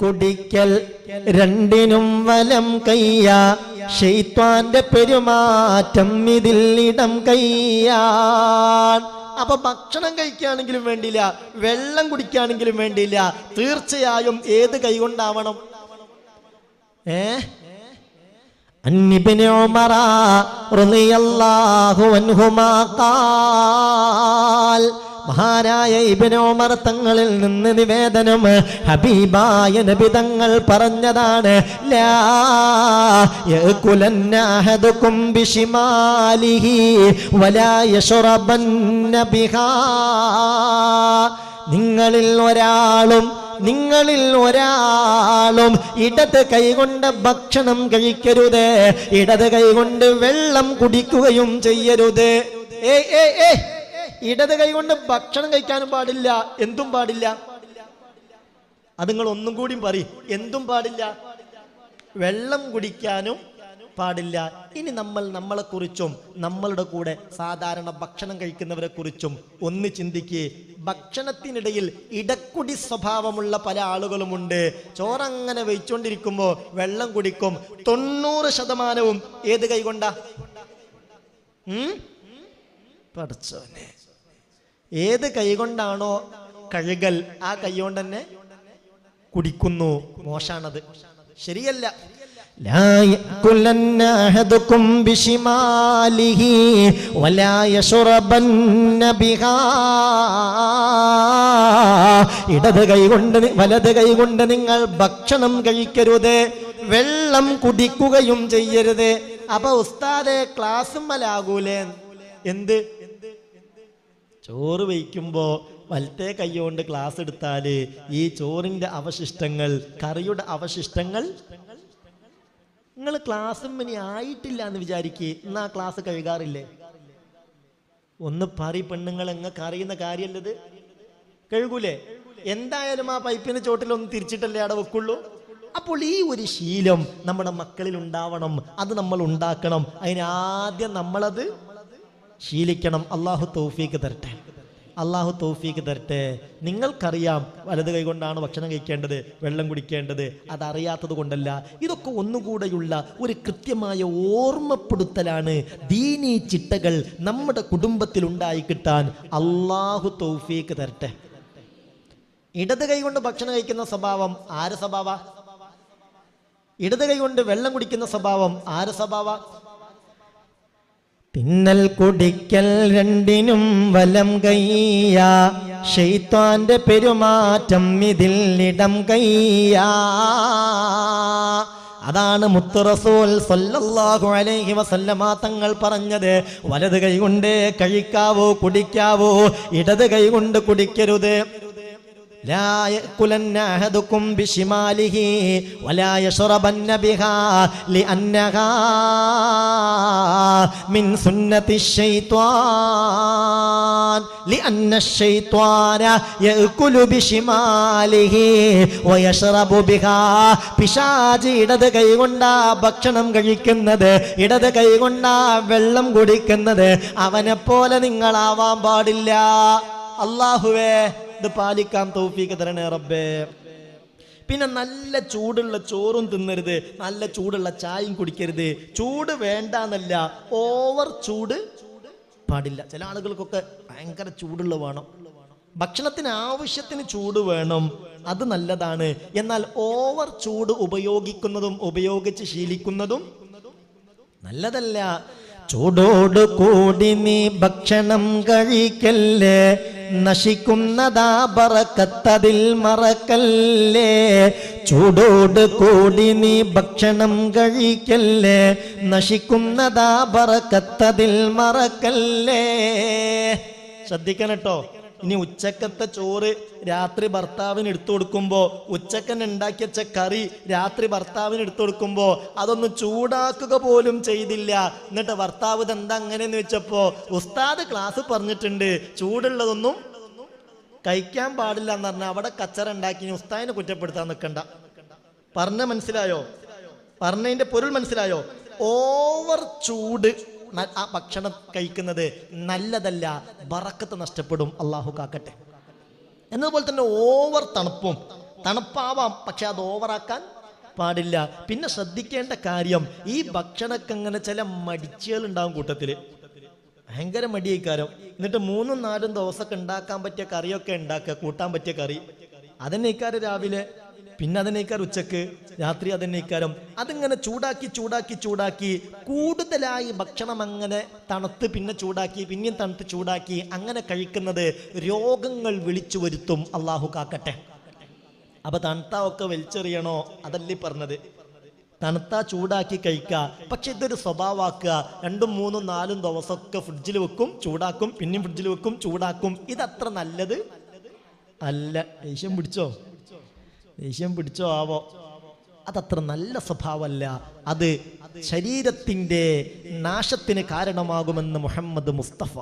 കുടിക്കൽ രണ്ടിനും വലം കയ്യ. ഷെയ്ത്വാന്റെ പെരുമാറ്റം ഇതിൽ ഇടം കയ്യാൻ. അപ്പൊ ഭക്ഷണം കഴിക്കുകയാണെങ്കിലും വേണ്ടിയില്ല വെള്ളം കുടിക്കുകയാണെങ്കിലും വേണ്ടിയില്ല തീർച്ചയായും ഏത് കൈകൊണ്ടാവണം ഏ? അന്നിബിന് ഉമറ റളിയല്ലാഹു അൻഹുമാ മഹാനായ ഇബ്നു ഉമർ തങ്ങളിൽ നിന്ന് നിവേദനം ഹബീബായ നബി തങ്ങൾ പറഞ്ഞതാണ് നിങ്ങളിൽ ഒരാളും നിങ്ങളിൽ ഒരാളും ഇടത് കൈകൊണ്ട് ഭക്ഷണം കഴിക്കരുത് ഇടത് കൈകൊണ്ട് വെള്ളം കുടിക്കുകയും ചെയ്യരുത്. ഏ ഏ ഏ ഇടത് കൈകൊണ്ട് ഭക്ഷണം കഴിക്കാനും പാടില്ല എന്തും പാടില്ല. അത് നിങ്ങൾ ഒന്നും കൂടി പറയും എന്തും പാടില്ല. വെള്ളം കുടിക്കാനും പാടില്ല. ഇനി നമ്മൾ നമ്മളെ കുറിച്ചും നമ്മളുടെ കൂടെ സാധാരണ ഭക്ഷണം കഴിക്കുന്നവരെ കുറിച്ചും ഒന്ന് ചിന്തിക്കുക ഭക്ഷണത്തിനിടയിൽ ഇടക്കുടി സ്വഭാവമുള്ള പല ആളുകളുമുണ്ട്. ചോറങ്ങനെ വെച്ചുകൊണ്ടിരിക്കുമ്പോൾ വെള്ളം കുടിക്കും. തൊണ്ണൂറ് ശതമാനവും ഏത് കൈകൊണ്ടാ? പഠിച്ചോനെ ഏത് കൈകൊണ്ടാണോ കഴുകൽ ആ കൈകൊണ്ട് തന്നെ കുടിക്കുന്നു മോശാണത് ശരിയല്ല لا يأكلن أحدكم بشماله ولا يشربن بها ഇടത് കൈകൊണ്ട് നി- വലത് കൈകൊണ്ട് നിങ്ങൾ ഭക്ഷണം കഴിക്കരുത് വെള്ളം കുടിക്കുകയും ചെയ്യരുത് അപ്പൊ ഉസ്താദെ ക്ലാസ്സുമ്മലാകൂലേ എന്ത് ചോറ് വയ്ക്കുമ്പോൾ വലത്തെ കൈകൊണ്ട് ഗ്ലാസ് എടുത്താൽ ഈ ചോറിന്റെ അവശിഷ്ടങ്ങൾ കറിയുടെ അവശിഷ്ടങ്ങൾ? നിങ്ങൾ ക്ലാസ്സും ഇനി ആയിട്ടില്ല എന്ന് വിചാരിക്കുക എന്നാ ക്ലാസ് കഴുകാറില്ലേ? ഒന്ന് പറി പെണ്ണുങ്ങൾ എങ്ങൾക്ക് അറിയുന്ന കാര്യമല്ലത് കഴുകൂലേ? എന്തായാലും ആ പൈപ്പിന് ചോട്ടിലൊന്ന് തിരിച്ചിട്ടല്ലേ അവിടെ വെക്കുള്ളൂ? അപ്പോൾ ഈ ഒരു ശീലം നമ്മുടെ മക്കളിൽ ഉണ്ടാവണം അത് നമ്മൾ ഉണ്ടാക്കണം. അതിനാദ്യം നമ്മളത് ശീലിക്കണം. അള്ളാഹു തൗഫീക്ക് തരട്ടെ. അള്ളാഹു തൗഫീക്ക് തരട്ടെ. നിങ്ങൾക്കറിയാം വലത് കൈകൊണ്ടാണ് ഭക്ഷണം കഴിക്കേണ്ടത് വെള്ളം കുടിക്കേണ്ടത്. അതറിയാത്തത് കൊണ്ടല്ല. ഇതൊക്കെ ഒന്നുകൂടെയുള്ള ഒരു കൃത്യമായ ഓർമ്മപ്പെടുത്തലാണ് ദീനീ ചിട്ടകൾ നമ്മുടെ കുടുംബത്തിൽ ഉണ്ടായി കിട്ടാൻ അള്ളാഹു തൗഫീക്ക് തരട്ടെ. ഇടത് കൈ കൊണ്ട് ഭക്ഷണം കഴിക്കുന്ന സ്വഭാവം ആര് സ്വഭാവ? ഇടത് കൈ കൊണ്ട് വെള്ളം കുടിക്കുന്ന സ്വഭാവം ആര് സ്വഭാവ? തിന്നൽ കുടിക്കൽ രണ്ടിനും വലം കയ്യ. ഷെയ്ത്താന്റെ പെരുമാറ്റം ഇതിൽ ഇടം കയ്യ. അതാണ് മുത്തുറസൂൽ സൊല്ലാഹു അലൈഹി വസല്ലമ തങ്ങൾ പറഞ്ഞത്. വലത് കൈ കൊണ്ട് കഴിക്കാവോ കുടിക്കാവോ ഇടത് കൈ കൊണ്ട് കുടിക്കരുത്. لا يأكلن أحدكم بشماله ولا يشربن بها لأنها من سنة الشيطان لأن الشيطان يأكل بشماله ويشرب بها പിശാചി ഇടത് കൈകൊണ്ടാ ഭക്ഷണം കഴിക്കുന്നത് ഇടത് കൈകൊണ്ടാ വെള്ളം കുടിക്കുന്നത് അവനെ പോലെ നിങ്ങളാവാൻ പാടില്ല അള്ളാഹുവേ ഇത് പാലിക്കാൻ തൗഫീക്ക് തരണേ റബ്ബേ. പിന്നെ നല്ല ചൂടുള്ള ചോറും തിന്നരുത് നല്ല ചൂടുള്ള ചായയും കുടിക്കരുത്. ചൂട് വേണ്ട എന്നല്ല ഓവർ ചൂട് പാടില്ല. ചില ആളുകൾക്കൊക്കെ ഭയങ്കര ചൂടുള്ള വേണം. ഭക്ഷണത്തിന് ആവശ്യത്തിന് ചൂട് വേണം അത് നല്ലതാണ്. എന്നാൽ ഓവർ ചൂട് ഉപയോഗിക്കുന്നതും ഉപയോഗിച്ച് ശീലിക്കുന്നതും നല്ലതല്ല. ചൂടോട് കൂടി നീ ഭക്ഷണം കഴിക്കല്ലേ? നശിക്കുന്നതാ പറക്കത്തതിൽ മറക്കല്ലേ? ചൂടോട് കൂടി നീ ഭക്ഷണം കഴിക്കല്ലേ? നശിക്കുന്നതാ പറക്കത്തതിൽ മറക്കല്ലേ? ശ്രദ്ധിക്കണം കേട്ടോ. ഇനി ഉച്ചക്കത്തെ ചോറ് രാത്രി ഭർത്താവിന് എടുത്തു കൊടുക്കുമ്പോ ഉച്ചക്കൻ ഉണ്ടാക്കിയ കറി രാത്രി ഭർത്താവിന് എടുത്തു കൊടുക്കുമ്പോ അതൊന്ന് ചൂടാക്കുക പോലും ചെയ്തില്ല. എന്നിട്ട് ഭർത്താവ് ഇതെന്താ അങ്ങനെയെന്ന് വെച്ചപ്പോ ഉസ്താദ് ക്ലാസ് പറഞ്ഞിട്ടുണ്ട് ചൂടുള്ളതൊന്നും കഴിക്കാൻ പാടില്ല എന്ന് പറഞ്ഞാൽ അവിടെ കച്ചറ ഉണ്ടാക്കി ഉസ്താദിനെ കുറ്റപ്പെടുത്താൻ നിൽക്കണ്ട. പറഞ്ഞ മനസ്സിലായോ? പറഞ്ഞതിന്റെ പൊരുൾ മനസ്സിലായോ? ഓവർ ചൂട്. ആ ഭക്ഷണം കഴിക്കുന്നത് നല്ലതല്ല ബറക്കത്ത് നഷ്ടപ്പെടും. അള്ളാഹു കാക്കട്ടെ. എന്നതുപോലെ തന്നെ ഓവർ തണുപ്പും. തണുപ്പാവാം പക്ഷെ അത് ഓവറാക്കാൻ പാടില്ല. പിന്നെ ശ്രദ്ധിക്കേണ്ട കാര്യം ഈ ഭക്ഷണമൊക്കെ അങ്ങനെ ചില മടിച്ചുകൾ ഉണ്ടാവും കൂട്ടത്തിൽ. ഭയങ്കര മടിയേക്കാരം. എന്നിട്ട് മൂന്നും നാലും ദിവസമൊക്കെ ഉണ്ടാക്കാൻ പറ്റിയ കറിയൊക്കെ ഉണ്ടാക്കുക കൂട്ടാൻ പറ്റിയ കറി. അതന്നെക്കാരം രാവിലെ. പിന്നെ അതിനേക്കാർ ഉച്ചയ്ക്ക് രാത്രി അതിനേക്കാരും അതിങ്ങനെ ചൂടാക്കി ചൂടാക്കി ചൂടാക്കി കൂടുതലായി ഭക്ഷണം അങ്ങനെ തണുത്ത് പിന്നെ ചൂടാക്കി പിന്നെയും തണുത്ത് ചൂടാക്കി അങ്ങനെ കഴിക്കുന്നത് രോഗങ്ങൾ വിളിച്ചു വരുത്തും അള്ളാഹു കാക്കട്ടെ. അപ്പൊ തണുത്ത ഒക്കെ വലിച്ചെറിയണോ? അതല്ലേ പറഞ്ഞത്. തണുത്ത ചൂടാക്കി കഴിക്കുക പക്ഷെ ഇതൊരു സ്വഭാവമാക്കുക രണ്ടും മൂന്നും നാലും ദിവസമൊക്കെ ഫ്രിഡ്ജിൽ വെക്കും ചൂടാക്കും പിന്നെയും ഫ്രിഡ്ജിൽ വെക്കും ചൂടാക്കും. ഇതത്ര നല്ലത്? അല്ല. ദേഷ്യം പിടിച്ചോ? ദേഷ്യം പിടിച്ചോ ആവോ? അതത്ര നല്ല സ്വഭാവമല്ല. അത് ശരീരത്തിന്റെ നാശത്തിന് കാരണമാകുമെന്ന് മുഹമ്മദ് മുസ്തഫ.